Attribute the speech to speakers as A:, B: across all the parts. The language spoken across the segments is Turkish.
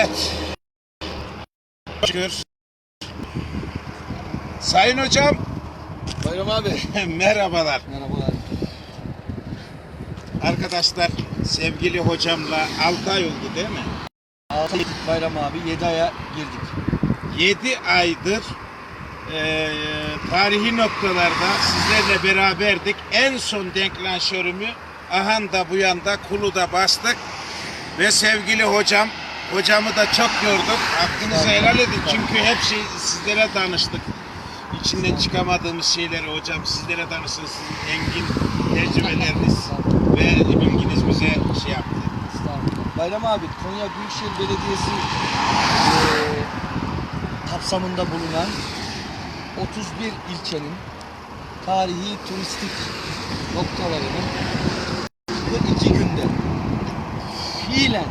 A: Evet. Şükür. Sayın hocam
B: Bayram abi.
A: merhabalar.
B: Merhabalar.
A: Arkadaşlar sevgili hocamla 6 ay oldu değil mi?
B: 6 aylık Bayram abi 7 aya girdik.
A: 7 aydır eee, tarihi noktalarda sizlerle beraberdik. En son denklanşörümü ahan da bu yanda Kulu'da bastık. Ve sevgili hocam, hocamı da çok yorduk. Hakkınızı helal edin. Çünkü hepsi sizlere danıştık. İçinden çıkamadığımız şeyleri hocam sizlere danışın. Sizin engin tecrübeleriniz ve bilginiz bize şey yaptı.
B: Bayram abi Konya Büyükşehir Belediyesi eee, kapsamında bulunan 31 ilçenin tarihi turistik noktalarının bu iki günde fiilen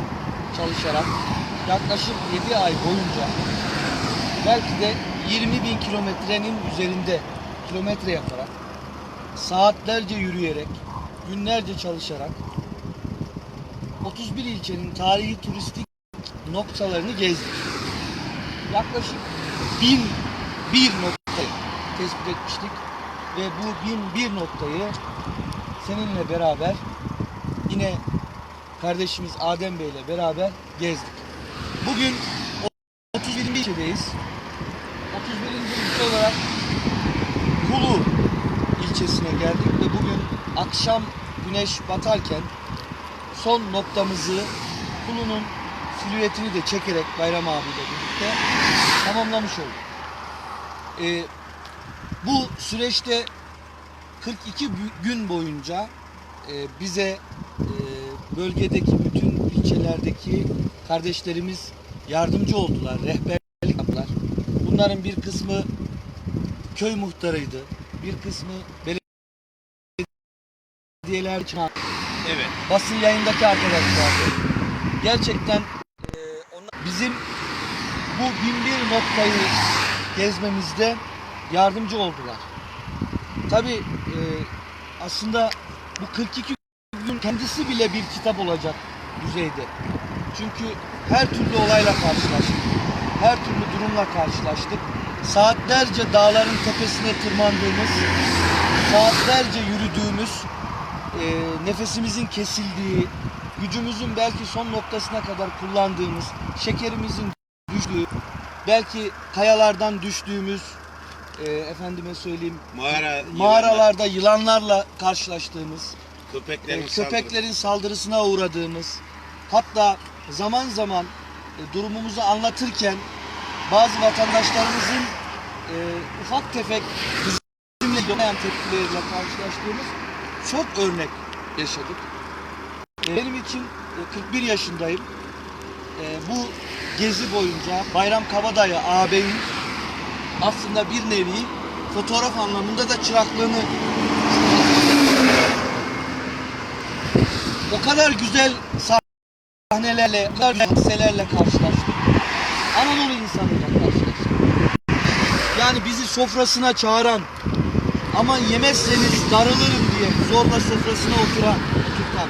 B: çalışarak yaklaşık 7 ay boyunca belki de 20 bin kilometrenin üzerinde kilometre yaparak saatlerce yürüyerek günlerce çalışarak 31 ilçenin tarihi turistik noktalarını gezdik. Yaklaşık bin bir noktayı tespit etmiştik ve bu bin bir noktayı seninle beraber yine kardeşimiz Adem Bey ile beraber gezdik. Bugün 31. ilçedeyiz. 31. ilçe olarak Kulu ilçesine geldik ve bugün akşam güneş batarken son noktamızı Kulu'nun silüetini de çekerek Bayram abiyle birlikte tamamlamış olduk. Ee, bu süreçte 42 bü- gün boyunca e, bize bölgedeki bütün ilçelerdeki kardeşlerimiz yardımcı oldular, rehberlik yaptılar. Bunların bir kısmı köy muhtarıydı, bir kısmı belediyeler çağ-
A: Evet.
B: basın yayındaki arkadaşlar gerçekten e, onlar bizim bu bin bir noktayı gezmemizde yardımcı oldular. Tabi aslında bu 42 gün kendisi bile bir kitap olacak düzeyde. Çünkü her türlü olayla karşılaştık. Her türlü durumla karşılaştık. Saatlerce dağların tepesine tırmandığımız, saatlerce yürüdüğümüz, e, nefesimizin kesildiği, gücümüzün belki son noktasına kadar kullandığımız, şekerimizin düştüğü, belki kayalardan düştüğümüz, e, efendime söyleyeyim,
A: Mağara,
B: mağaralarda yılanlarla karşılaştığımız,
A: köpeklerin,
B: e, köpeklerin saldırısına uğradığımız, hatta zaman zaman e, durumumuzu anlatırken bazı vatandaşlarımızın e, ufak tefek bizimle olmayan tepkileriyle karşılaştığımız çok örnek yaşadık. E, benim için e, 41 yaşındayım. E, bu gezi boyunca Bayram Kabadayı ağabeyin aslında bir nevi fotoğraf anlamında da çıraklığını o kadar güzel sahnelerle, o kadar güzel hadiselerle karşılaştık. Anadolu insanıyla karşılaştık. Yani bizi sofrasına çağıran, ama yemezseniz darılırım diye zorla sofrasına oturan, oturtan,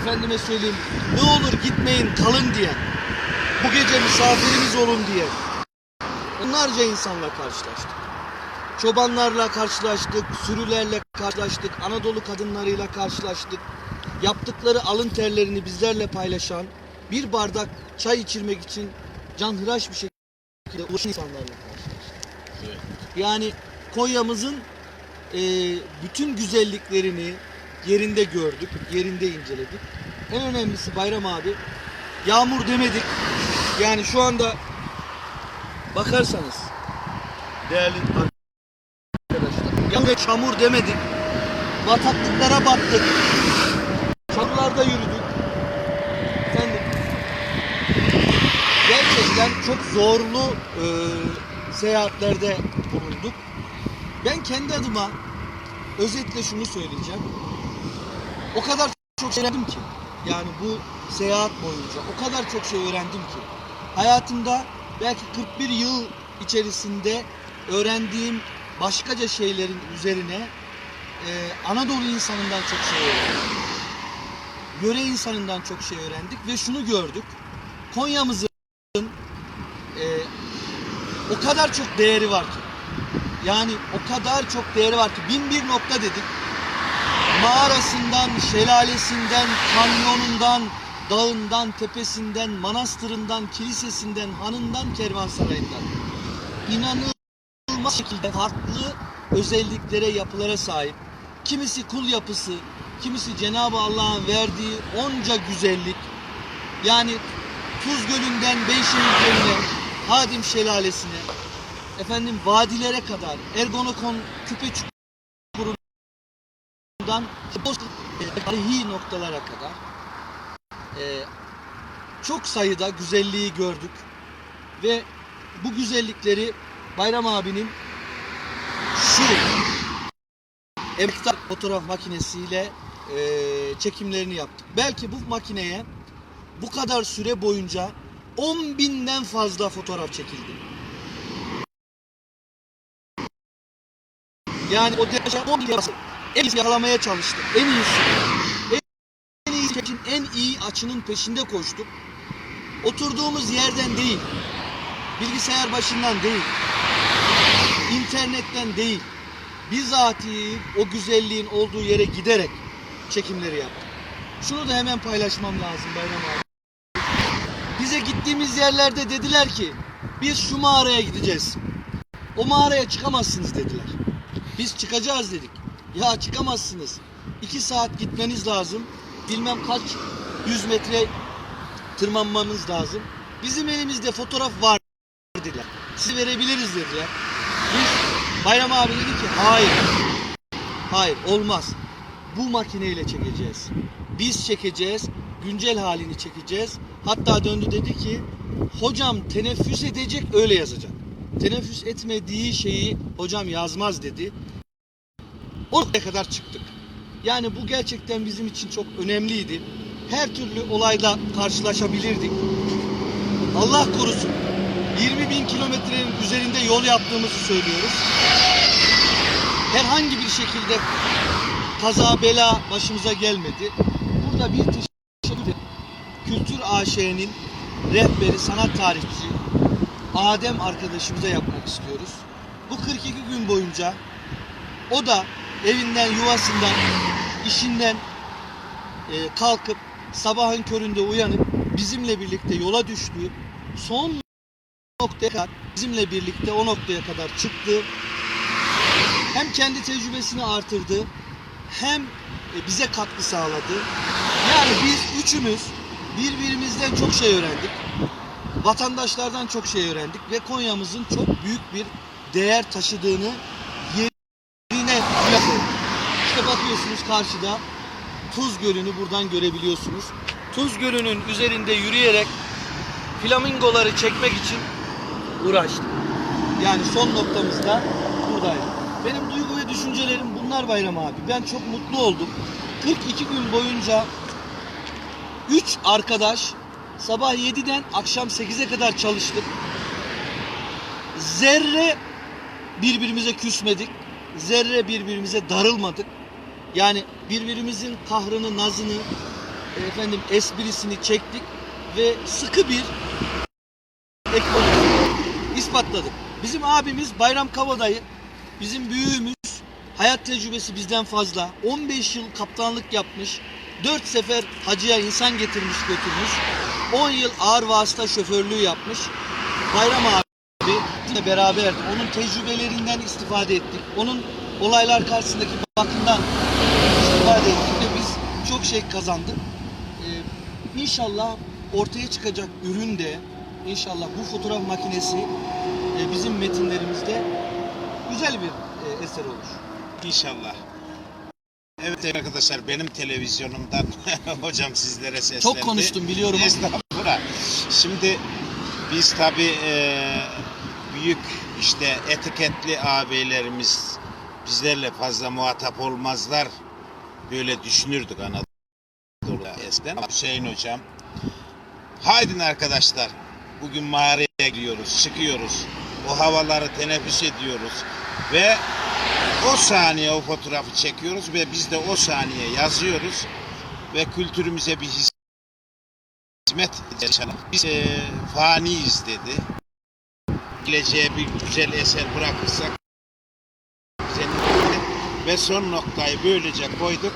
B: efendime söyleyeyim, ne olur gitmeyin kalın diye, bu gece misafirimiz olun diye, onlarca insanla karşılaştık. Çobanlarla karşılaştık, sürülerle karşılaştık, Anadolu kadınlarıyla karşılaştık. Yaptıkları alın terlerini bizlerle paylaşan, bir bardak çay içirmek için canhıraş bir şekilde uğraşan insanlarla karşılaştık.
A: Evet.
B: Yani Konya'mızın e, bütün güzelliklerini yerinde gördük, yerinde inceledik. En önemlisi Bayram abi, yağmur demedik. Yani şu anda bakarsanız değerli arkadaşlar, yağmur ve çamur demedik. Bataklıklara battık. Çamurlarda yürüdük. Efendim, gerçekten çok zorlu e, seyahatlerde bulunduk. Ben kendi adıma özetle şunu söyleyeceğim. O kadar çok şey öğrendim ki. Yani bu seyahat boyunca o kadar çok şey öğrendim ki. Hayatımda belki 41 yıl içerisinde öğrendiğim başkaca şeylerin üzerine e, Anadolu insanından çok şey öğrendik. Yöre insanından çok şey öğrendik ve şunu gördük. Konya'mızı o kadar çok değeri var ki. Yani o kadar çok değeri var ki. Bin bir nokta dedik. Mağarasından, şelalesinden, kanyonundan, dağından, tepesinden, manastırından, kilisesinden, hanından, kervansarayından. İnanılmaz şekilde farklı özelliklere, yapılara sahip. Kimisi kul yapısı, kimisi Cenab-ı Allah'ın verdiği onca güzellik. Yani Tuz Gölü'nden Beyşehir'lerine, Hadim Şelalesi'ne, efendim vadilere kadar, Ergonokon küpe çukurundan e, tarihi noktalara kadar e, çok sayıda güzelliği gördük ve bu güzellikleri Bayram abinin şu emektar fotoğraf makinesiyle e, çekimlerini yaptık. Belki bu makineye bu kadar süre boyunca 10 binden fazla fotoğraf çekildi. Yani o derece 10 bin. En iyisi yakalamaya çalıştık. En iyisi. En iyi için en iyi açının peşinde koştuk. Oturduğumuz yerden değil. Bilgisayar başından değil. internetten değil. Bizatihi o güzelliğin olduğu yere giderek çekimleri yaptık. Şunu da hemen paylaşmam lazım Bayram abi. Bize gittiğimiz yerlerde dediler ki biz şu mağaraya gideceğiz. O mağaraya çıkamazsınız dediler. Biz çıkacağız dedik. Ya çıkamazsınız. İki saat gitmeniz lazım. Bilmem kaç yüz metre tırmanmanız lazım. Bizim elimizde fotoğraf var dediler. Sizi verebiliriz dediler. Biz Bayram abi dedi ki hayır. Hayır olmaz. Bu makineyle çekeceğiz. Biz çekeceğiz. Güncel halini çekeceğiz. Hatta döndü dedi ki hocam teneffüs edecek öyle yazacak. Teneffüs etmediği şeyi hocam yazmaz dedi. Oraya kadar çıktık. Yani bu gerçekten bizim için çok önemliydi. Her türlü olayla karşılaşabilirdik. Allah korusun 20 bin kilometrenin üzerinde yol yaptığımızı söylüyoruz. Herhangi bir şekilde kaza bela başımıza gelmedi. Burada bir teşekkür Kültür AŞ'nin rehberi, sanat tarihçisi Adem arkadaşımıza yapmak istiyoruz. Bu 42 gün boyunca o da evinden, yuvasından, işinden e, kalkıp sabahın köründe uyanıp bizimle birlikte yola düştü. Son noktaya kadar bizimle birlikte o noktaya kadar çıktı. Hem kendi tecrübesini artırdı hem e, bize katkı sağladı. Yani biz üçümüz birbirimizden çok şey öğrendik. Vatandaşlardan çok şey öğrendik ve Konya'mızın çok büyük bir değer taşıdığını yerine yapıyoruz. İşte bakıyorsunuz karşıda Tuz Gölü'nü buradan görebiliyorsunuz. Tuz Gölü'nün üzerinde yürüyerek flamingoları çekmek için uğraştık. Yani son noktamızda buradaydı. Benim duygu ve düşüncelerim bunlar Bayram abi. Ben çok mutlu oldum. 42 gün boyunca 3 arkadaş sabah 7'den akşam 8'e kadar çalıştık. Zerre birbirimize küsmedik. Zerre birbirimize darılmadık. Yani birbirimizin kahrını, nazını, efendim esprisini çektik ve sıkı bir ekonomi ispatladık. Bizim abimiz Bayram Kavadayı, bizim büyüğümüz, hayat tecrübesi bizden fazla. 15 yıl kaptanlık yapmış, 4 sefer hacıya insan getirmiş götürmüş, 10 yıl ağır vasıta şoförlüğü yapmış. Bayram abi bizle beraberdi. Onun tecrübelerinden istifade ettik. Onun olaylar karşısındaki bakımdan istifade ettik ve biz çok şey kazandık. Ee, inşallah ortaya çıkacak ürün de inşallah bu fotoğraf makinesi e, bizim metinlerimizde güzel bir e, eser olur.
A: İnşallah. Evet arkadaşlar benim televizyonumdan hocam sizlere seslendi.
B: Çok konuştum biliyorum.
A: Estağfurullah. Şimdi biz tabi büyük işte etiketli ağabeylerimiz bizlerle fazla muhatap olmazlar. Böyle düşünürdük Anadolu'da eskiden. Hüseyin hocam. Haydin arkadaşlar. Bugün mağaraya giriyoruz, çıkıyoruz. O havaları teneffüs ediyoruz. Ve o saniye o fotoğrafı çekiyoruz ve biz de o saniye yazıyoruz. Ve kültürümüze bir hizmet inşallah. Biz e, faniyiz dedi. geleceğe bir güzel eser bırakırsak ve son noktayı böylece koyduk.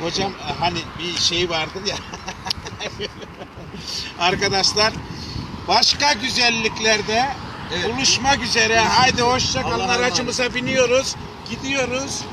A: Hocam e, hani bir şey vardır ya arkadaşlar başka güzelliklerde
B: Evet.
A: buluşmak üzere. Haydi hoşça kalın. Aracımıza biniyoruz. Gidiyoruz.